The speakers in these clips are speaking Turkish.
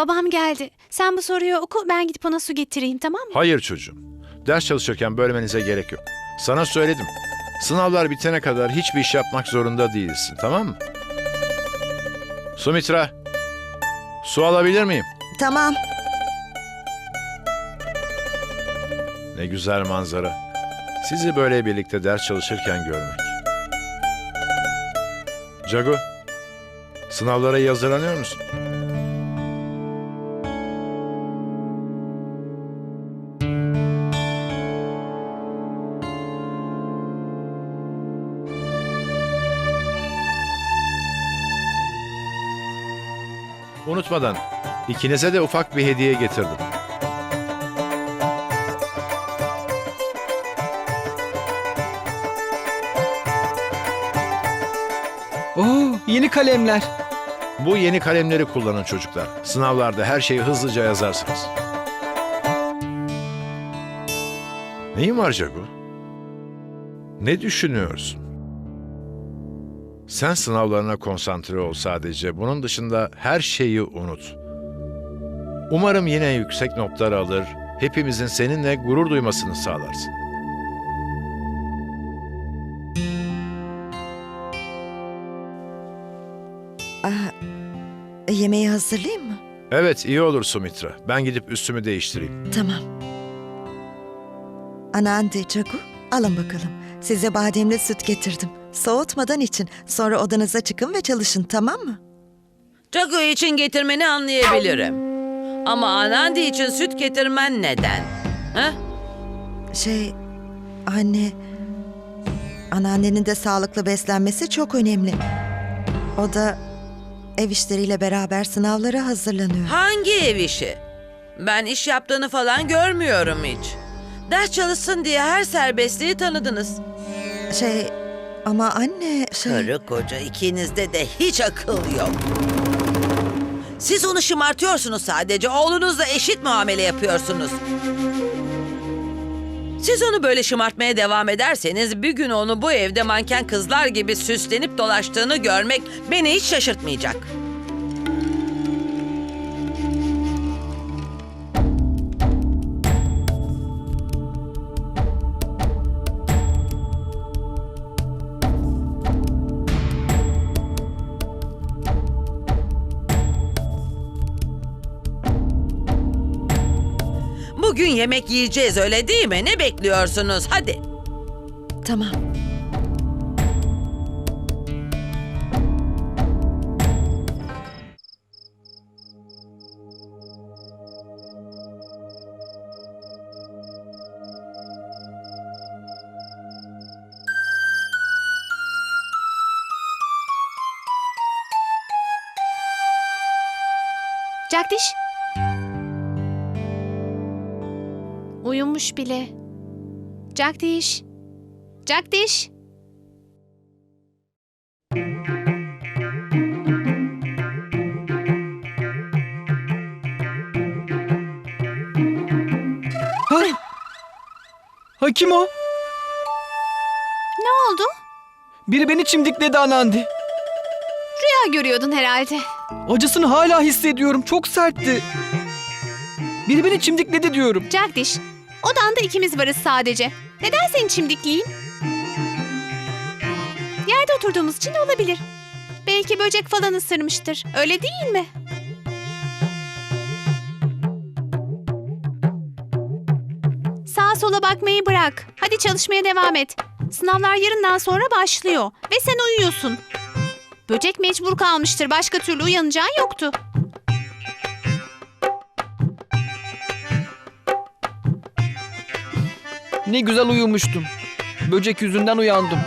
Babam geldi. Sen bu soruyu oku ben gidip ona su getireyim tamam mı? Hayır çocuğum. Ders çalışırken bölmenize gerek yok. Sana söyledim. Sınavlar bitene kadar hiçbir iş yapmak zorunda değilsin, tamam mı? Sumitra, su alabilir miyim? Tamam. Ne güzel manzara. Sizi böyle birlikte ders çalışırken görmek. Cagu, sınavlara iyi hazırlanıyor musun? Unutmadan ikinize de ufak bir hediye getirdim. Oo, yeni kalemler. Bu yeni kalemleri kullanın çocuklar. Sınavlarda her şeyi hızlıca yazarsınız. Neyin var Jago? Ne düşünüyorsun? Sen sınavlarına konsantre ol sadece. Bunun dışında her şeyi unut. Umarım yine yüksek notlar alır, hepimizin seninle gurur duymasını sağlarsın. Yemeği hazırlayayım mı? Evet, iyi olur Sumitra. Ben gidip üstümü değiştireyim. Tamam. Anandi Cagu, alın bakalım. Size bademli süt getirdim. Soğutmadan için. Sonra odanıza çıkın ve çalışın tamam mı? Jago için getirmeni anlayabilirim. Ama Anandi için süt getirmen neden? Ha? Şey, anne... Anneannenin de sağlıklı beslenmesi çok önemli. O da ev işleriyle beraber sınavlara hazırlanıyor. Hangi ev işi? Ben iş yaptığını falan görmüyorum hiç. Ders çalışsın diye her serbestliği tanıdınız. Şey, ama anne şey... Karı koca ikinizde de hiç akıl yok. Siz onu şımartıyorsunuz sadece. Oğlunuzla eşit muamele yapıyorsunuz. Siz onu böyle şımartmaya devam ederseniz bir gün onu bu evde manken kızlar gibi süslenip dolaştığını görmek beni hiç şaşırtmayacak. Bugün yemek yiyeceğiz öyle değil mi? Ne bekliyorsunuz? Hadi. Tamam. Cagdiş. Uyumuş bile. Cagdiş. Cagdiş. Ha? Ha kim o? Ne oldu? Biri beni çimdikledi anandi. Rüya görüyordun herhalde. Acısını hala hissediyorum. Çok sertti. Biri beni çimdikledi diyorum. Cagdiş. Odanda ikimiz varız sadece. Neden seni çimdikleyeyim? Yerde oturduğumuz için olabilir. Belki böcek falan ısırmıştır. Öyle değil mi? Sağa sola bakmayı bırak. Hadi çalışmaya devam et. Sınavlar yarından sonra başlıyor ve sen uyuyorsun. Böcek mecbur kalmıştır. Başka türlü uyanacağın yoktu. Ne güzel uyumuştum. Böcek yüzünden uyandım.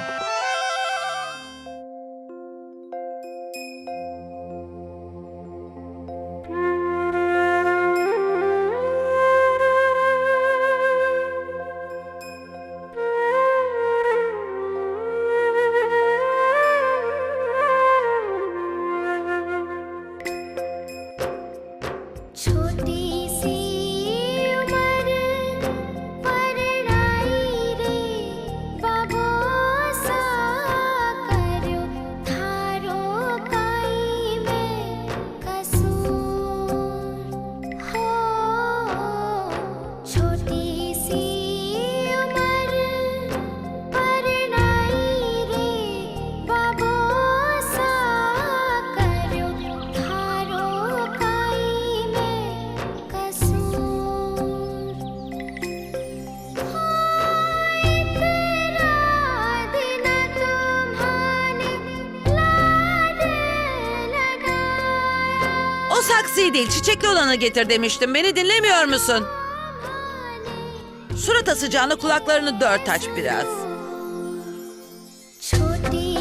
O saksıyı değil çiçekli olanı getir demiştim. Beni dinlemiyor musun? Surat asacağına kulaklarını dört aç biraz. छोटी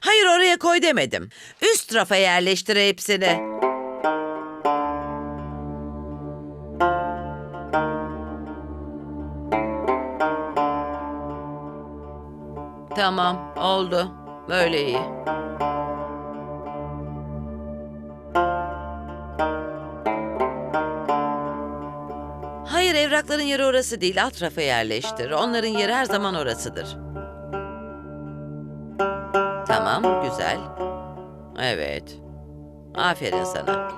Hayır oraya koy demedim. Üst rafa yerleştir hepsini. Tamam, oldu. Böyle iyi. Hayır, evrakların yeri orası değil. Alt rafa yerleştir. Onların yeri her zaman orasıdır. Tamam, güzel. Evet. Aferin sana.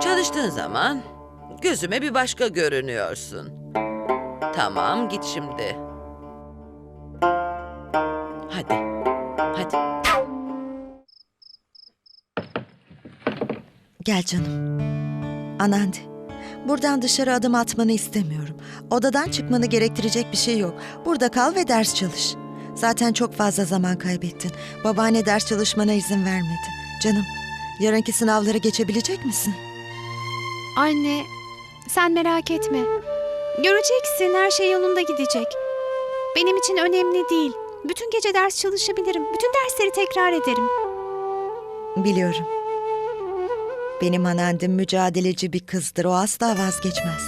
Çalıştığın zaman gözüme bir başka görünüyorsun. Tamam, git şimdi. Hadi. Hadi. Gel canım. Anandi. Buradan dışarı adım atmanı istemiyorum. Odadan çıkmanı gerektirecek bir şey yok. Burada kal ve ders çalış. Zaten çok fazla zaman kaybettin. Babaanne ders çalışmana izin vermedi. Canım, yarınki sınavları geçebilecek misin? Anne, sen merak etme. Göreceksin her şey yolunda gidecek. Benim için önemli değil. Bütün gece ders çalışabilirim. Bütün dersleri tekrar ederim. Biliyorum. Benim anandim mücadeleci bir kızdır. O asla vazgeçmez.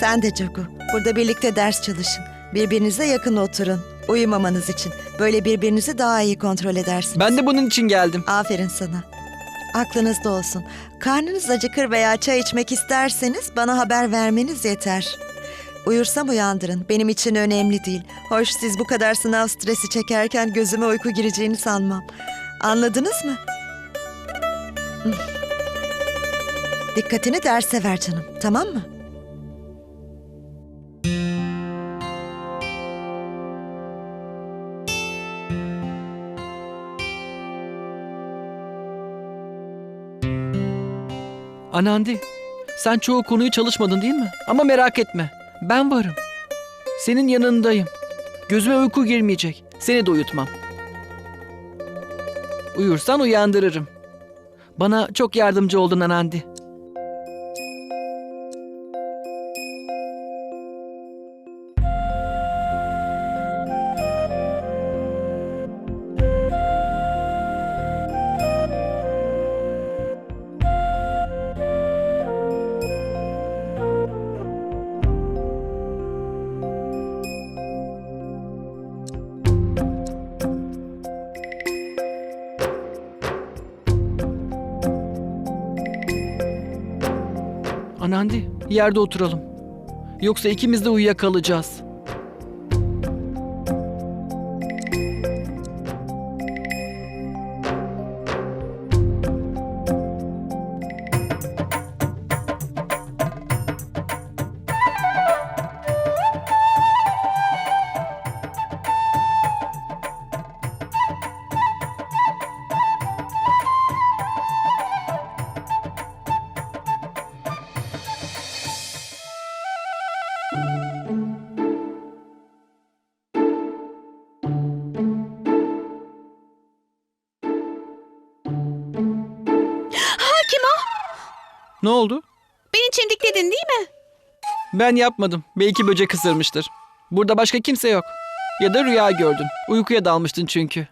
Sen de Cagu. Burada birlikte ders çalışın. Birbirinize yakın oturun. Uyumamanız için. Böyle birbirinizi daha iyi kontrol edersiniz. Ben de bunun için geldim. Aferin sana. Aklınızda olsun. Karnınız acıkır veya çay içmek isterseniz bana haber vermeniz yeter. Uyursam uyandırın. Benim için önemli değil. Hoş siz bu kadar sınav stresi çekerken gözüme uyku gireceğini sanmam. Anladınız mı? Dikkatini derse ver canım. Tamam mı? Anandi, sen çoğu konuyu çalışmadın değil mi? Ama merak etme, ben varım. Senin yanındayım. Gözüme uyku girmeyecek. Seni de uyutmam. Uyursan uyandırırım. Bana çok yardımcı oldun Anandi. Anandi, yerde oturalım. Yoksa ikimiz de uyuyakalacağız. Ne oldu? Beni çimdikledin değil mi? Ben yapmadım. Belki böcek ısırmıştır. Burada başka kimse yok. Ya da rüya gördün. Uykuya dalmıştın çünkü.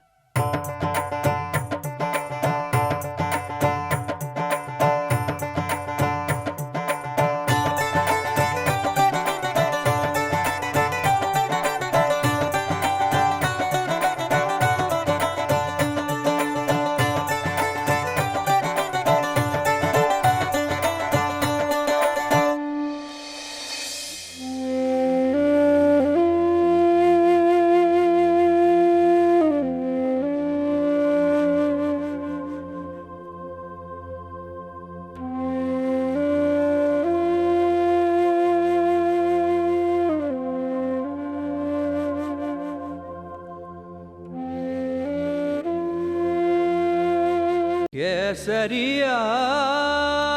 ¿Qué sería?